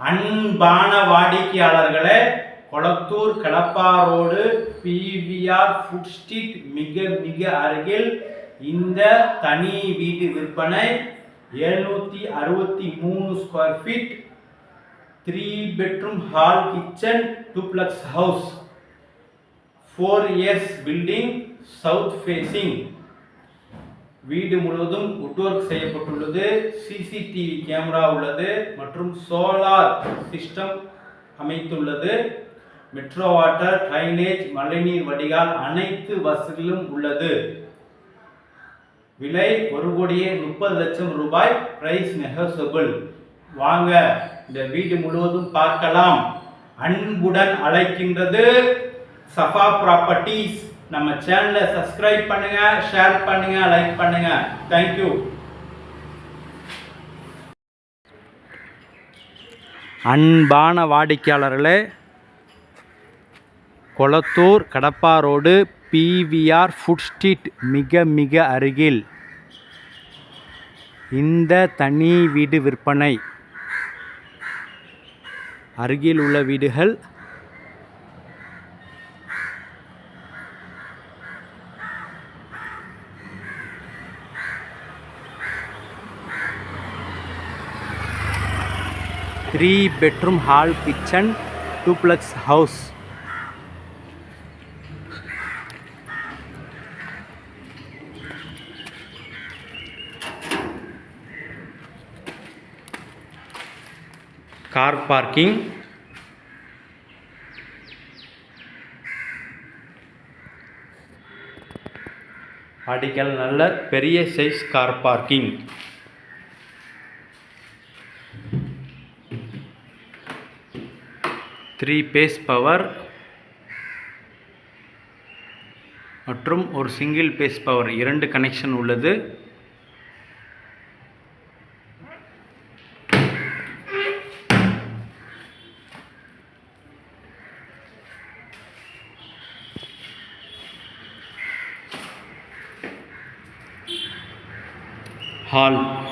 அன்பான வாடிக்கையாளர்களே Kolathur Kadappa road PVR food street மிக மிக அருகில் இந்த தனி வீட்டு விற்பனை எழுநூற்றி அறுபத்தி மூணு square feet three bedroom hall kitchen duplex house four years building south facing வீடு முழுவதும் உட்வொர்க் செய்யப்பட்டுள்ளது. சிசிடிவி கேமரா உள்ளது மற்றும் சோலார் சிஸ்டம் அமைத்துள்ளது. மெட்ரோ வாட்டர் ட்ரைனேஜ் மழைநீர் வடிகால் அனைத்து வசதிகளும் உள்ளது. விலை ஒரு கோடியே முப்பது லட்சம் ரூபாய். பிரைஸ் நெகசபிள் வாங்க இந்த வீடு முழுவதும் பார்க்கலாம். அன்புடன் அழைக்கின்றது சஃபா ப்ராப்பர்ட்டிஸ் நம்ம சேனலை சப்ஸ்கிரைப் பண்ணுங்க ஷேர் பண்ணுங்க லைக் பண்ணுங்க. தேங்க்யூ அன்பான வாடிக்கையாளர்களே Kolathur Kadappa road PVR food street மிக மிக அருகில் இந்த தனி வீடு விற்பனை. அருகில் உள்ள வீடுகள் three bedroom hall kitchen duplex house car parking அடிக்கல் நல்ல பெரிய size car parking three phase power மற்றும் ஒரு சிங்கிள் பேஸ் பவர். இரண்டு கனெக்ஷன் உள்ளது. Hall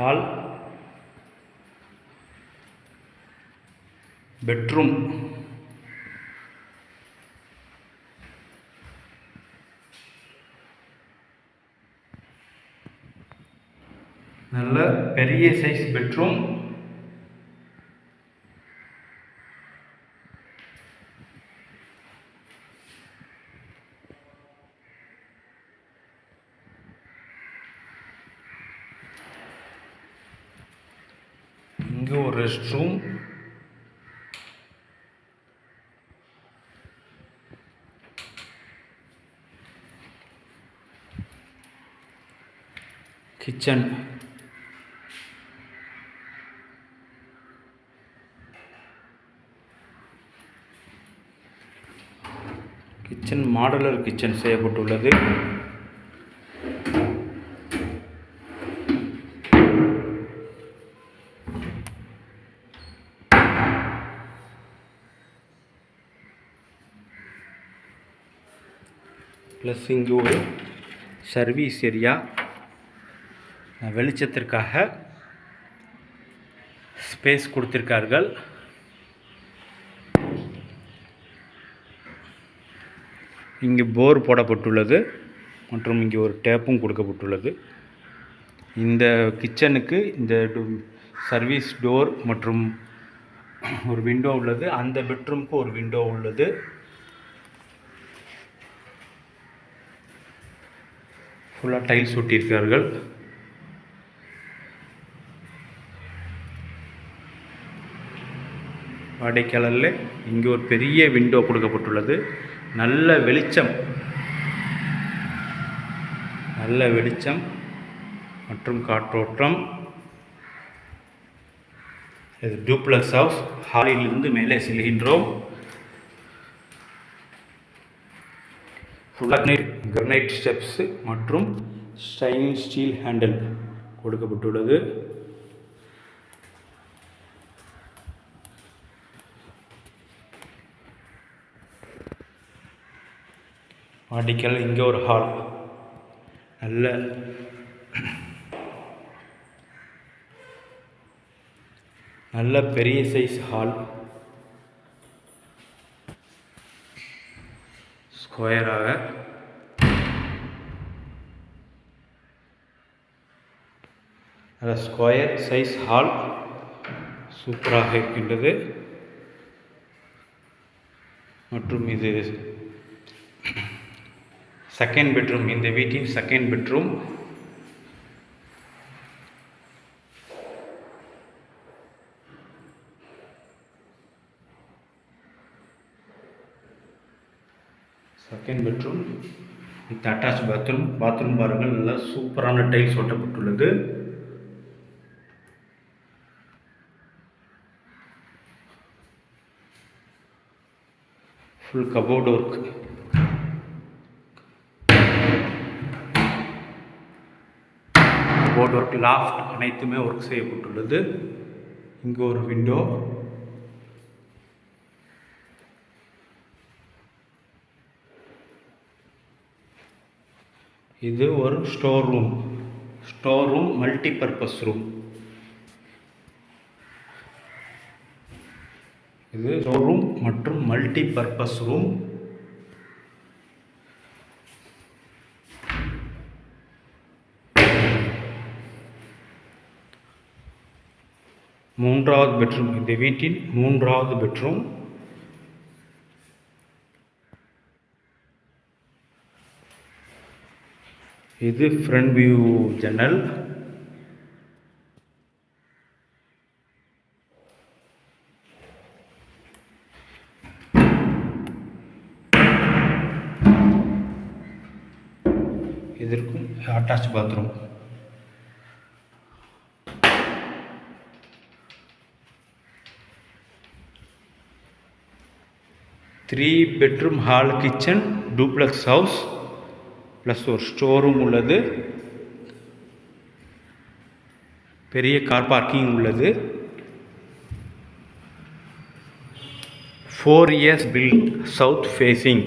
hall bedroom. நல்ல பெரிய சைஸ் பெட்ரூம். இங்கே ஒரு rest room kitchen. Kitchen modular kitchen செய்யப்பட்டுள்ளது. ப்ளஸ் இங்கே ஒரு சர்வீஸ் ஏரியா வெளிச்சத்திற்காக ஸ்பேஸ் கொடுத்திருக்கார்கள். இங்கே போர் போடப்பட்டுள்ளது. மற்றும் இங்கே ஒரு டேப்பும் கொடுக்கப்பட்டுள்ளது. இந்த கிச்சனுக்கு இந்த சர்வீஸ் டோர் மற்றும் ஒரு விண்டோ உள்ளது. அந்த பெட்ரூம்க்கு ஒரு விண்டோ உள்ளது. ஃபுல்லாக டைல்ஸ் ஒட்டியிருக்கிறார்கள். வாடைக்காலரில் இங்கே ஒரு பெரிய விண்டோ கொடுக்கப்பட்டுள்ளது. நல்ல வெளிச்சம். நல்ல வெளிச்சம் மற்றும் காற்றோட்டம். இது டூப்ளக்ஸ் ஹவுஸ் ஹாலிலிருந்து மேலே செல்கின்றோம். ஃபுல்லாக கிரனைட் ஸ்டெப்ஸு மற்றும் ஸ்டைன் ஸ்டீல் ஹேண்டில் கொடுக்கப்பட்டுள்ளது. வாடிக்கல் இங்கே ஒரு ஹால் நல்ல நல்ல பெரிய சைஸ் ஹால் ஸ்கொயராக நல்ல ஸ்கொயர் சைஸ் ஹால் சூப்பராக இருக்கின்றது. மற்றும் இது செகண்ட் பெட்ரூம் இந்த வீட்டின் second bedroom second bedroom with attach bathroom bathroom பாருங்கள் நல்லா சூப்பரான tiles ஒட்டப்பட்டுள்ளது full cupboard work cupboard work loft அனைத்துமே ஒர்க் செய்யப்பட்டுள்ளது. இங்கே ஒரு விண்டோ இது ஒரு store room store room multi purpose room இது ஷோரூம் மற்றும் மல்டி பர்பஸ் ரூம் மூன்றாவது பெட்ரூம் இந்த வீட்டின் மூன்றாவது பெட்ரூம் இது ஃப்ரண்ட் வியூ ஜன்னல் attach bathroom three bedroom hall kitchen duplex house plus ஒரு ஸ்டோர் ரூம் உள்ளது. பெரிய கார் பார்க்கிங் உள்ளது. Four years bill south facing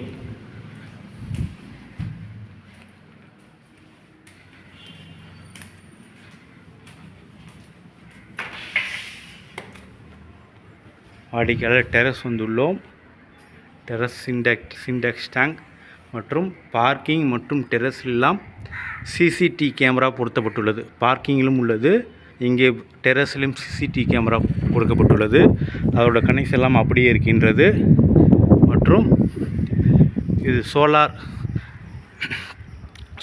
வாடிக்கையாளர் டெரஸ் வந்துள்ளோம். டெரஸ் சிண்டெக் சிண்டெக்ஸ் டேங்க் மற்றும் பார்க்கிங் மற்றும் டெரஸ் எல்லாம் சிசிடி கேமரா பொருத்தப்பட்டுள்ளது. பார்க்கிங்கிலும் உள்ளது. இங்கே டெரஸ்லையும் சிசிடி கேமரா கொடுக்கப்பட்டுள்ளது. அதோட கனெக்ஷன் எல்லாம் அப்படியே இருக்கின்றது. மற்றும் இது சோலார்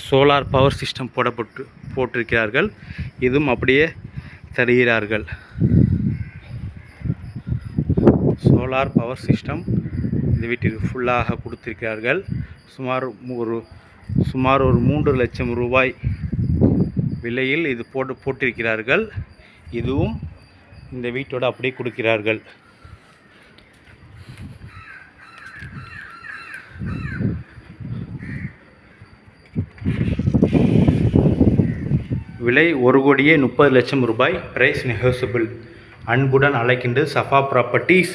சோலார் பவர் சிஸ்டம் போடப்பட்டு போட்டிருக்கிறார்கள். இதுவும் அப்படியே தருகிறார்கள். சோலார் பவர் சிஸ்டம் இந்த வீட்டிற்கு ஃபுல்லாக கொடுத்திருக்கிறார்கள். சுமார் ஒரு சுமார் ஒரு மூன்று லட்சம் ரூபாய் விலையில் இது போட்டு போட்டிருக்கிறார்கள். இதுவும் இந்த வீட்டோடு அப்படியே கொடுக்கிறார்கள். விலை ஒரு கோடியே முப்பது லட்சம் ரூபாய். பிரைஸ் நெகோசியபிள் அன்புடன் அழைக்கின்ற சஃபா ப்ராப்பர்ட்டிஸ்